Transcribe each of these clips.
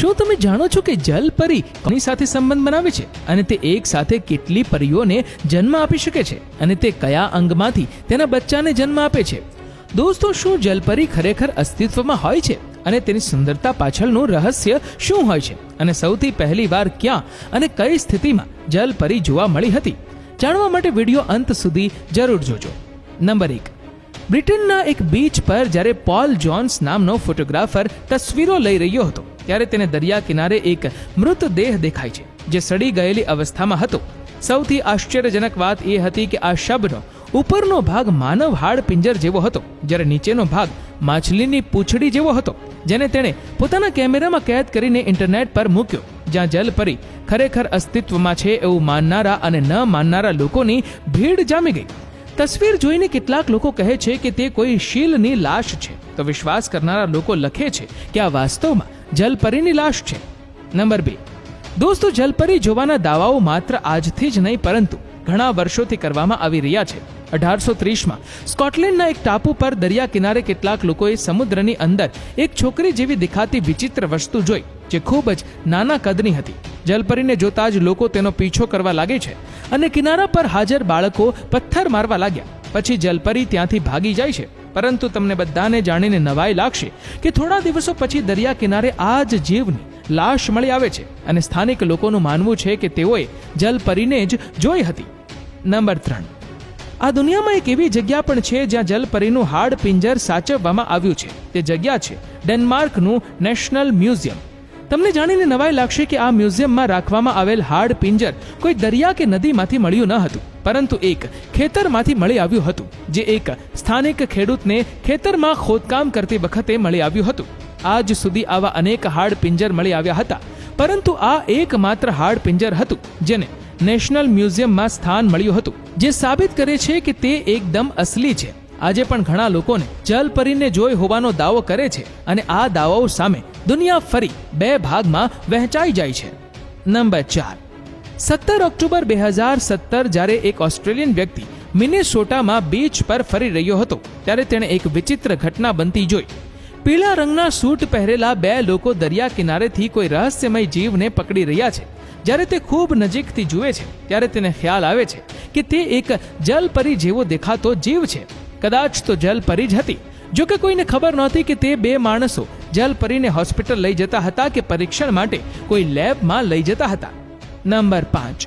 શું તમે જાણો છો કે જલપરી કોની સાથે સંબંધ બનાવે છે? અને તે એક સાથે કેટલી પરીઓને જન્મ આપી શકે છે? અને તે કયા અંગમાંથી તેના બચ્ચાને જન્મ આપે છે? દોસ્તો, શું જલપરી ખરેખર અસ્તિત્વમાં હોય છે? અને તેની સુંદરતા પાછળનું રહસ્ય શું હોય છે? અને સૌથી પહેલી વાર ક્યાં અને કઈ સ્થિતિમાં જલપરી જોવા મળી હતી? જાણવા માટે વીડિયો અંત સુધી જરૂર જોજો. નંબર એક. બ્રિટનના એક બીચ પર જ્યારે પોલ જોન્સ નામનો ફોટોગ્રાફર તસવીરો લઈ રહ્યો હતો, ત્યારે તેને દરિયા કિનારે એક મૃતદેહ દેખાય છે, જે સડી ગયેલી અવસ્થામાં હતો. સૌથી આશ્ચર્યજનક વાત એ હતી કે આ શબનો ઉપરનો ભાગ માનવ હાડ પિંજર જેવો હતો, જ્યારે નીચેનો ભાગ માછલીની પૂંછડી જેવો હતો, જેને તેણે પોતાના કેમેરામાં કેદ કરીને ઇન્ટરનેટ પર મૂક્યો, જ્યાં જલપરી ખરેખર અસ્તિત્વમાં છે એવું માનનારા અને ન માનનારા લોકોની ભીડ જામી ગઈ. તસવીર જોઈને કેટલાક લોકો કહે છે કે તે કોઈ શીલની લાશ છે. તો વિશ્વાસ કરનારા લોકો લખે છે કે આ વાસ્તવમાં જલપરીની લાશ છે. નંબર બે. દોસ્તો, જલપરી જોવાના દાવાઓ માત્ર આજથી જ નહીં, પરંતુ ઘણા વર્ષોથી કરવામાં આવી રહ્યા છે. અઢારસો ત્રીસમાં સ્કોટલેન્ડના એક ટાપુ પર દરિયા કિનારે કેટલાક લોકોએ સમુદ્રની અંદર એક છોકરી જેવી દેખાતી વિચિત્ર વસ્તુ જોઈ, જે ખૂબ જ નાના કદની હતી. જલપરીને જોતા જ લોકો તેનો પીછો કરવા લાગે છે અને કિનારા પર હાજર બાળકો પથ્થર મારવા લાગ્યા. પછી જલપરી ત્યાંથી ભાગી જાય છે. પરંતુ તમને બધાને જાણીને નવાઈ લાગશે કે થોડા દિવસો પછી દરિયા કિનારે આ જ જીવની લાશ મળી આવે છે અને સ્થાનિક લોકોનું માનવું છે કે તેઓએ જલપરીને જ જોઈ હતી. નંબર ત્રણ. આ દુનિયામાં એક એવી જગ્યા પણ છે જ્યાં જલપરીનું હાડ પિંજર સાચવવામાં આવ્યું છે. તે જગ્યા છે ડેનમાર્કનું નેશનલ મ્યુઝિયમ. તમને જાણીને નવાઈ લાગશે કે આ મ્યુઝિયમમાં રાખવામાં આવેલ હાડ પિંજર કોઈ દરિયા કે નદીમાંથી મળ્યું ન હતું. પરંતુ એક ખેતરમાંથી મળી આવ્યું હતું, જે એક સ્થાનિક ખેડૂતને ખેતરમાં ખોદકામ કરતી વખતે મળી આવ્યું હતું. આજ સુધી આવા અનેક હાડ પિંજર મળી આવ્યા હતા. પરંતુ આ એકમાત્ર હાડ પિંજર હતું, જેને નેશનલ મ્યુઝિયમમાં સ્થાન મળ્યું હતું, જે સાબિત કરે છે કે તે એકદમ અસલી છે. આજે પણ ઘણા લોકોને જલપરીને જોઈ હોવાનો દાવો કરે છે અને આ દાવાઓ સામે દુનિયા ફરી બે ભાગમાં વહેંચાઈ જાય છે. નંબર ચાર. સત્તર ઓક્ટોબર બે હજાર સત્તર જ્યારે એક ઓસ્ટ્રેલિયન વ્યક્તિ મિનેસોટામાં બીચ પર ફરી રહ્યો હતો, ત્યારે તેણે એક વિચિત્ર ઘટના બનતી જોઈ. પીળા રંગના સૂટ પહેરેલા બે લોકો દરિયા કિનારેથી કોઈ રહસ્યમય જીવને પકડી રહ્યા છે. જ્યારે તે ખૂબ નજીકથી જુએ છે, ત્યારે તેને ખ્યાલ આવે છે કે તે એક જલપરી જેવો દેખાતો જીવ છે. કદાચ તો જલપરી જ હતી જો કે કોઈને ખબર નહોતી કે તે બે માણસો જલપરીને હોસ્પિટલ લઈ જતા હતા કે પરીક્ષણ માટે કોઈ લેબમાં લઈ જતા હતા. નંબર પાંચ.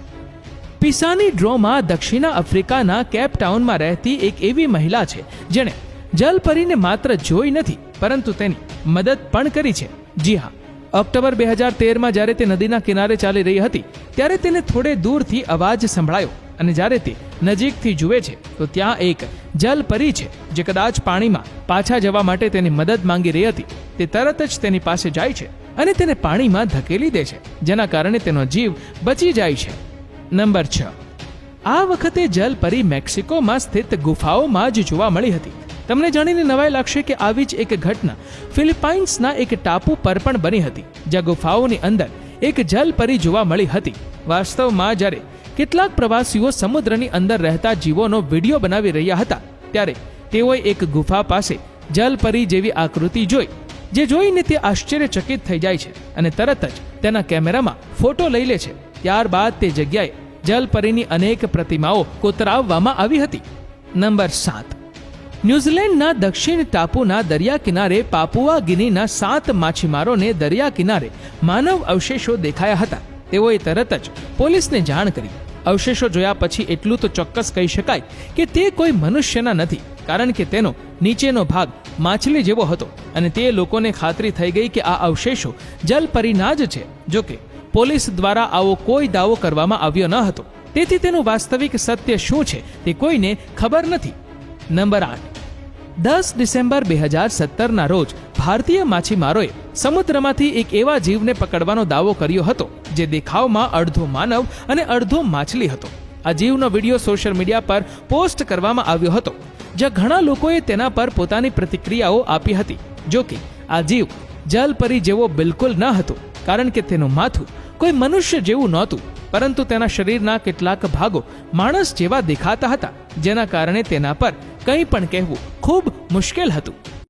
પિસાની ડ્રોમાં દક્ષિણ આફ્રિકાના કેપ ટાઉનમાં રહેતી એક એવી મહિલા છે જેણે જલપરીને માત્ર જોઈ નથી, પરંતુ તેની મદદ પણ કરી છે. જી હા. ઓક્ટોબર બે હજાર તેરમાં જ્યારે તે નદીના કિનારે ચાલી રહી હતી, ત્યારે તેને થોડે દૂરથી અવાજ સંભળાયો અને જ્યારે તે નજીકથી જુએ છે, તો ત્યાં એક જલપરી છે, જે કદાચ પાણીમાં પાછા જવા માટે તેની મદદ માંગી રહી હતી. તે તરત જ તેની પાસે જાય છે અને તેને પાણીમાં ધકેલી દે છે, જેના કારણે તેનો જીવ બચી જાય છે. નંબર છ. આ વખતે જલપરી મેક્સિકોમાં સ્થિત ગુફાઓમાં જ જોવા મળી હતી. તમને જાણીને નવાઈ લાગશે કે આવી જ એક ઘટના ફિલિપાઇન્સના એક ટાપુ પર પણ બની હતી, જ્યાં ગુફાઓની અંદર એક જલપરી જોવા મળી હતી. વાસ્તવમાં જ્યારે કેટલાક પ્રવાસીઓ સમુદ્રની અંદર રહેતા જીવોનો વીડિયો બનાવી રહ્યા હતા, ત્યારે તેઓએ એક ગુફા પાસે જલપરી જેવી આકૃતિ જોઈ, જે જોઈને તે આશ્ચર્યચકિત થઈ જાય છે અને તરત જ તેના કેમેરામાં ફોટો લઈ લે છે. ત્યારબાદ તે જગ્યાએ જલપરીની અનેક પ્રતિમાઓ કોતરાવવામાં આવી હતી. નંબર સાત. ન્યૂઝીલેન્ડના દક્ષિણ ટાપુના દરિયા કિનારે પાપુઆ ગિનીના સાત માછીમારોને દરિયા કિનારે માનવ અવશેષો દેખાયા હતા. તેઓએ તરત જ પોલીસને જાણ કરી. અવશેષો જોયા પછી એટલું તો ચોક્કસ કહી શકાય કે તે કોઈ મનુષ્યના નથી, કારણ કે તેનો નીચેનો ભાગ માછલી જેવો હતો અને તે લોકોને ખાતરી થઈ ગઈ કે આ અવશેષો જલપરીના જ છે, જો કે પોલીસ દ્વારા આવો કોઈ દાવો કરવામાં આવ્યો ન હતો. તેથી તેનું વાસ્તવિક સત્ય શું છે તે કોઈને ખબર નથી. નંબર આઠ. દસ ડિસેમ્બર બે હજાર સત્તરના રોજ ભારતીય માછીમારોએ સમુદ્રમાંથી એક એવા જીવને પકડવાનો દાવો કર્યો હતો, જે દેખાવમાં અડધો માનવ અને અડધો માછલી હતો. આ જીવનો વીડિયો સોશિયલ મીડિયા પર પોસ્ટ કરવામાં આવ્યો હતો, જ્યાં ઘણા લોકોએ તેના પર પોતાની પ્રતિક્રિયાઓ આપી હતી, જો કે આ જીવ જલપરી જેવો બિલકુલ ન હતો, કારણ કે તેનું માથું કોઈ મનુષ્ય જેવું નહોતું પરંતુ તેના શરીરના કેટલાક ભાગો માણસ જેવા દેખાતા હતા, જેના કારણે તેના પર કંઈ પણ કહેવું ખૂબ મુશ્કેલ હતું.